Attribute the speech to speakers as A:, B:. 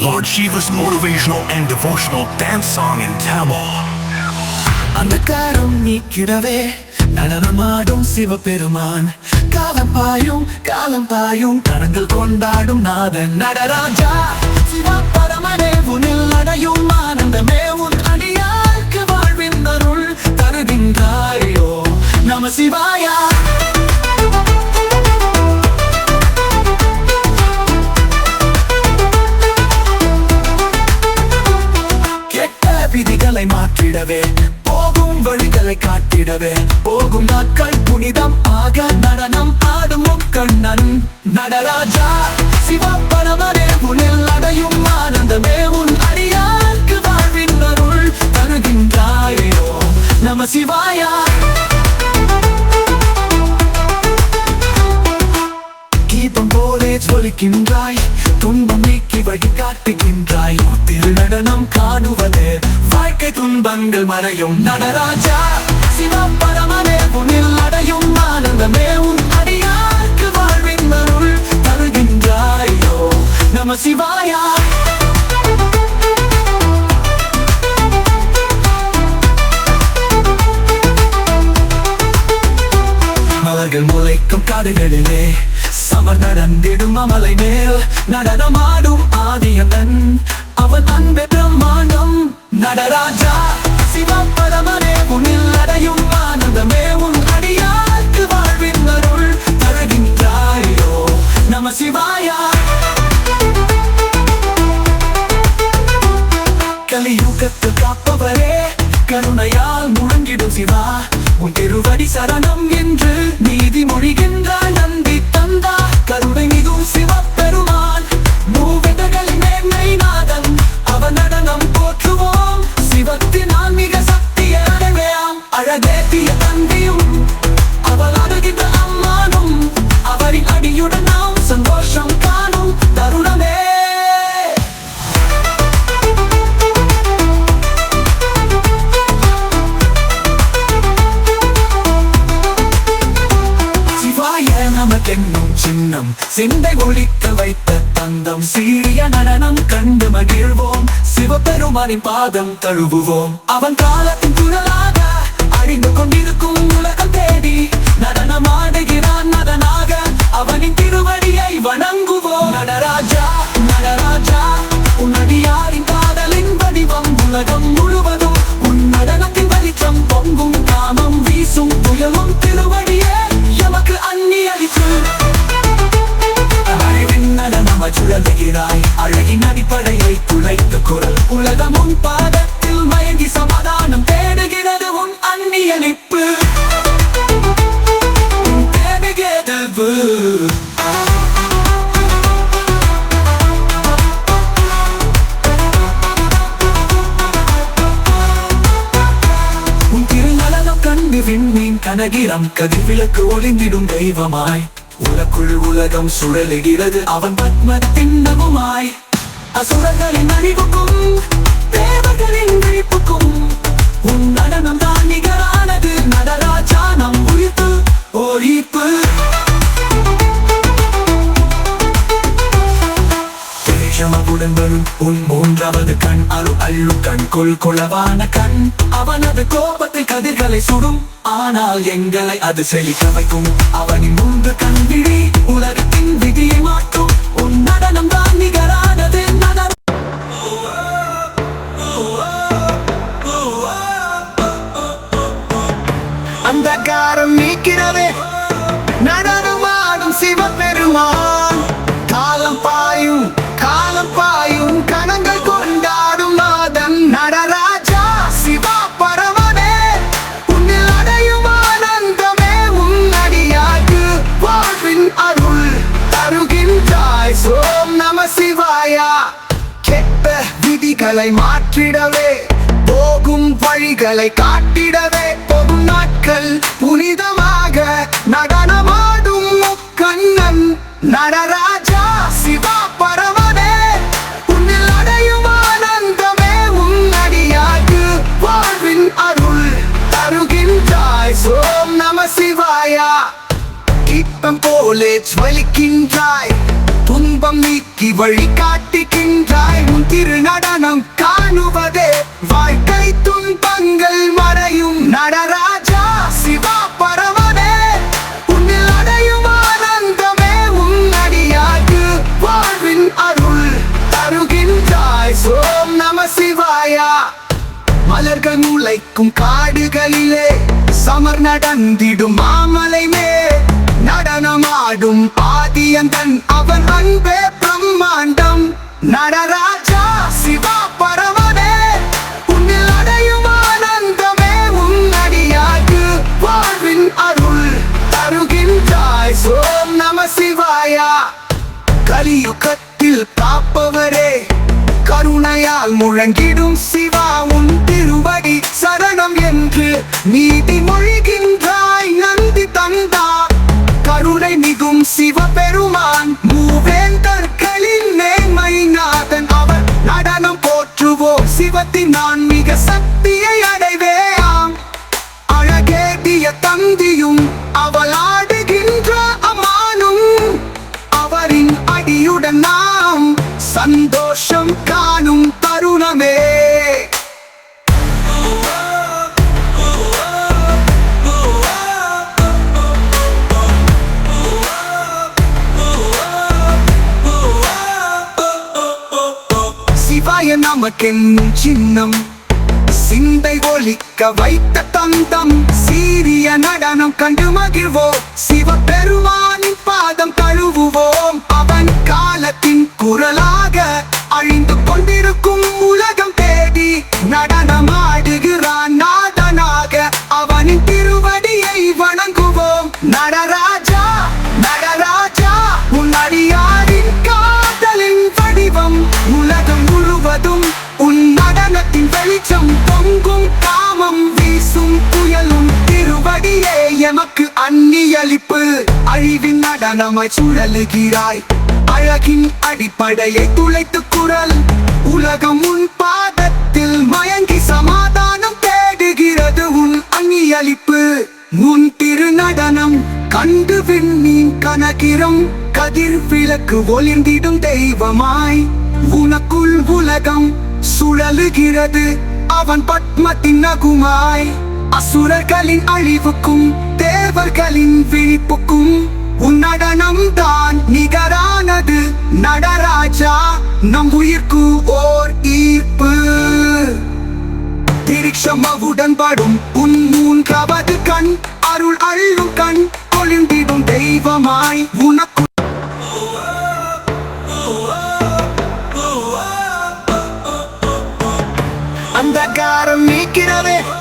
A: Lord Shiva's motivational and devotional dance song in Tamil.
B: அந்த காரம் நீக்கிடவே நடனமாடும் சிவபெருமான் காலம் பாயும் காலம் பாயும் கரங்கள் கொண்டாடும் நாதன் நடராஜா சிவா மாற்றிடவே போகும் வழிகளை காட்டிடவே போகும் நாட்கள் புனிதம் ஆக நடனம் ஆடும் கண்ணன். நடராஜா சிவபரமனே உனில் அடையும் ஆனந்தமே நடனம் காணுவது. வாழ்க்கை துன்பங்கள் மறையும் நடராஜா. சிவம் பரமனே உனில் அடையும் ஆனந்தமே. உன் அடியார்க்கு வாழ்வின் அருள் தருகின்றாயோ. நம சிவாயா. மலர்கள் முளைக்கும் காடுகளிலே சமர் நடந்திடும் அமலை மேல். நடனமாடும் ஆதியந்தன் அவன் அன்பு பிரம்மாண்டம். நடராஜா சிவம் பரமனே உன்னில் அடையும் ஆனந்தமே உன் அடியார்க்கு வாழ்வின் அருள் தருகின்றாயோ நம சிவாயா. கலியுகத்து காப்பவரே கருணையால் முழங்கிடும் சிவா. உன் திருவடி சரணம் என்று நீதி மொழிகின்ற நந்தி தந்தா கருணை நடனம் சிந்தை ஒழிக்க வைத்த தந்தம் சீரிய நடனம் கண்டு மகிழ்வோம். சிவபெருமானின் பாதம் தழுவுவோம். அவன் காலத்தின் குரலாக அறிந்து கொண்டிருக்கும் உலகம் தேடி நடனமாடுகிறான் நடனாக அவனின் திருவடியை வணங்குவோம். நடராஜா நடராஜா விண்மீன் கனகிரம் கதிர்விளக்கு ஒளிந்திடும் தெய்வமாய். உலக்குள் உலகம் சுழலுகிறது அவன் பத்ம திண்ணமுமாய் அசுரர்களின் அறிவுக்கும் தேவர்களின் விழிப்புக்கும் அள்ளு கண் கண். அவனது கோபத்தை கதிர்களை சுடும். ஆனால் எங்களை அது செழிக்க வைக்கும். அவனின் முன்பு கண் விழி உலகத்தின் விதியை மாற்றும். உன் நடனம் தான் நிகரானது. நடனம். அந்த காரம் நீக்கிறவே நடனமாடும் சிவபெருமான். காலம் பாயும் காலம் பாயும் கணங்கள் வழிகளை மாற்றிடவே போகும் வழிகளை காட்டிடவே போகும் நாட்கள் புனிதமாக நடனமாடும் கண்ணன் நடராஜா சிவா பரமனே உன்னில் அடையும் ஆனந்தமே உன்னடியாக்கு வாழ்வின் அருள் தருகின்றாய். சோம் நம சிவாயா இப்பம் போலே ஜலிக்கின்றாய் துன்பம் நீக்கி வழி காட்டுகின்றாய். உன்
C: திருநடனம் காணுவதே. வாழ்க்கை துன்பங்கள் மறையும் நடராஜா சிவா பரமனே. உன்னில் அடையும் ஆனந்தமே உன்னடியாக்கு வாழ்வின் அருள் தருகின்றாய். சோம் நம சிவாயா. மலர்கள் முளைக்கும் காடுகளிலே சமர் நடந்திடும் மாமலை மே நடனமாடும் ஆதியந்தன் அவன் அன்பே பிரம்மாண்டம். நடராஜா சிவா பரவனே உன்னில் அடையும் ஆனந்தமே உன்னடியாக்கு வாழ்வின் அருள் தருகின்றாய். சோம் நம சிவாயா. கலியுகத்தில் காப்பவரே கருணையால் முழங்கிடும் சி போற்றுவோம் நான் மிக சக்தியை அடைவேயாம். அழகேடிய தந்தியும் அவள் ஆடுகின்ற அம்மானும் அவரின் அடியுடன் நாம் சந்தோஷம் நமக்கென்னும் சின்னம். சிந்தை ஒழிக்க வைத்த தந்தம். சீரிய நடனம் கண்டு மகிழ்வோம். சிவபெருமானின் எமக்கு அந்நியளிப்பு அழிவின் நடனமாய் சுழலுகிறாய். அழகின் அடிப்படையை துளைத்து குரல் உலகம் உன் பாதத்தில் மயங்கி சமாதானம் தேடுகிறது உன் அந்நியளிப்பு உன் திருநடனம் கண்டு விண்மீன் கணக்கிரம் கதிர் விளக்கு ஒளிர்ந்திடும் தெய்வமாய். உனக்குள் உலகம் சுழலுகிறது அவன் பத்மத்தின் நகுமாய். அசுரர்களின் அழிவுக்கும் தேவர்களின் விழிப்புக்கும் உன் தான் நிகரானது. நடராஜா நம் உயிர்க்கு ஓர் ஈர்ப்பு. திரிக்ஷமவுடன் படும் உன் மூன்றாவது கண். அருள் அள்ளும் கண் கொழுந்திடும் தெய்வமாய் உனக்கு. அந்த காரம் நீக்கிறவே.